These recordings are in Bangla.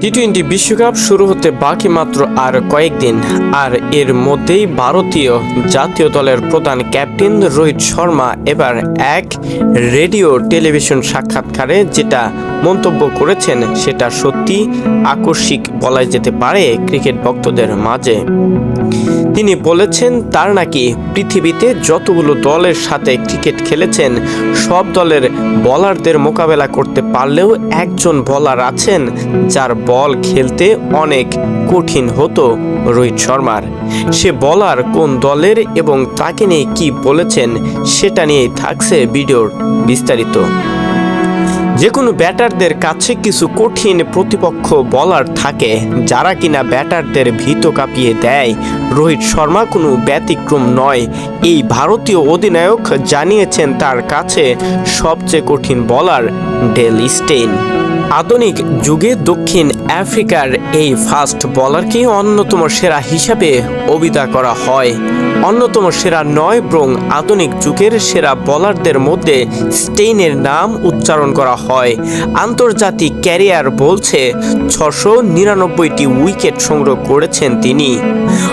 টি টোয়েন্টি বিশ্বকাপ শুরু হতে বাকি মাত্র আর কয়েকদিন, আর এর মধ্যেই ভারতীয় জাতীয় দলের প্রধান ক্যাপ্টেন রোহিত শর্মা এবার এক রেডিও টেলিভিশন সাক্ষাৎকারে যেটা মন্তব্য করেছেন, সেটা সত্যি আকস্মিক বলা যেতে পারে ক্রিকেট ভক্তদের মাঝে। তিনি বলেছেন, তার নাকি পৃথিবীতে যতগুলো দলের সাথে ক্রিকেট খেলেছেন, সব দলের বলারদের মোকাবেলা করতে পারলেও একজন বলার আছেন, যার বল খেলতে অনেক কঠিন হতো রোহিত শর্মার। সে বলার কোন দলের এবং তাকে নিয়ে কি বলেছেন, সেটা নিয়েই থাকছে ভিডিওর বিস্তারিত। যে কোনো ব্যাটারদের কাছে কিছু কঠিন প্রতিপক্ষ বলার থাকে, যারা কিনা ব্যাটারদের ভীত কাঁপিয়ে দেয়। রোহিত শর্মা কোনো ব্যতিক্রম নয়। এই ভারতীয় অধিনায়ক জানিয়েছেন তার কাছে সবচেয়ে কঠিন বলার ডেল স্টেইন। আধুনিক যুগে দক্ষিণ আফ্রিকার এই ফাস্ট বলারকে অন্যতম সেরা হিসাবে অভিধা করা হয়। অন্যতম সেরা নয়, বরং আধুনিক যুগের সেরা বলারদের মধ্যে স্টেইনের নাম উচ্চারণ করা হয়। আন্তর্জাতিক ক্যারিয়ার বলছে, ছশো নিরানব্বইটি উইকেট সংগ্রহ করেছেন তিনি।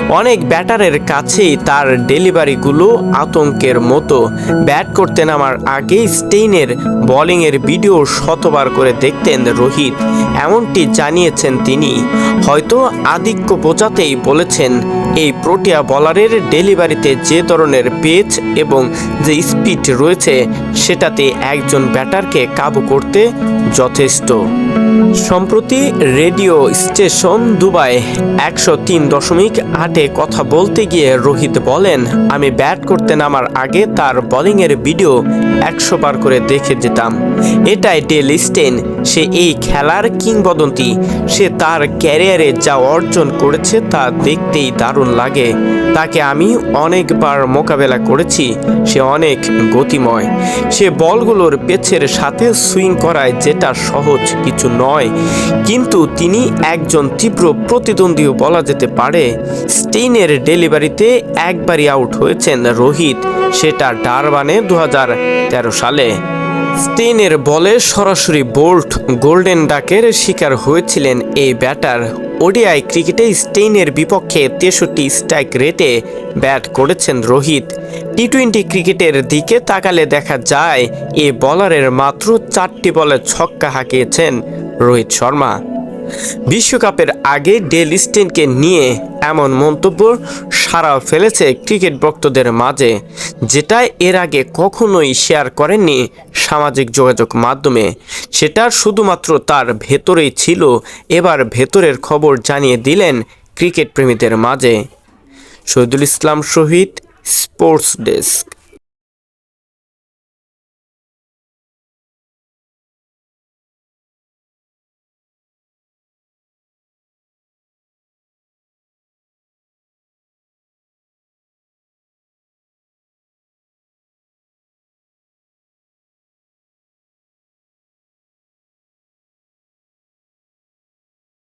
অনেক ব্যাটারের কাছেই তার ডেলিভারিগুলো আতঙ্কের মতো। ব্যাট করতে নামার আগেই স্টেইনের বোলিংয়ের ভিডিও শতবার করে দেখতেন রোহিত। এমনটি জানিয়েছেন তিনি। হয়তো আধিক্য বোঝাতেই বলেছেন, এই প্রোটিয়া বলারের ডেলিভারিতে যে ধরনের পেচ এবং যে স্পিড রয়েছে, সেটাতে একজন ব্যাটারকে কাবু করতে যথেষ্ট। সম্প্রতি রেডিও স্টেশন দুবাই একশো তিন দশমিক আটে কথা বলতে গিয়ে রোহিত বলেন, আমি ব্যাট করতে নামার আগে তার বোলিংয়ের ভিডিও একশো বার করে দেখে যেতাম। এটাই ডেল স্টেন সে এই খেলার কিংবদন্তি। সে তার ক্যারিয়ারে যা অর্জন করেছে তা দেখতেই দারুণ লাগে। তাকে আমি অনেকবার মোকাবেলা করেছি। সে অনেক গতিময়। সে বলগুলোর পেছের সাথে সুইং করায় যেটা সহজ কিছু নয়। কিন্তু তিনি একজন তীব্র প্রতিদ্বন্দ্বীও বলা যেতে পারে। স্টেইনের ডেলিভারিতে একবারই আউট হয়েছেন রোহিত। সেটা ডারবানে দু হাজার তেরো সালে। স্টেইনের বলে সরাসরি বোল্ট গোল্ডেন ডাকের শিকার হয়েছিলেন এই ব্যাটার। ওডিআই ক্রিকেটে স্টেইনের বিপক্ষে তেষট্টি স্ট্রাইক রেটে ব্যাট করেছেন রোহিত। টি টোয়েন্টি ক্রিকেটের দিকে তাকালে দেখা যায়, এ বলারের মাত্র চারটি বলে ছক্কা হাঁকিয়েছেন রোহিত শর্মা। বিশ্বকাপের আগে ডেল স্টেনকে নিয়ে এমন মন্তব্য সারা ফেলেছে ক্রিকেট ভক্তদের মাঝে, যেটা এর আগে কখনোই শেয়ার করেননি সামাজিক যোগাযোগ মাধ্যমে। সেটা শুধুমাত্র তার ভেতরেই ছিল, এবার ভেতরের খবর জানিয়ে দিলেন ক্রিকেট প্রেমীদের মাঝে। Shahidul Islam Shahid, sports desk.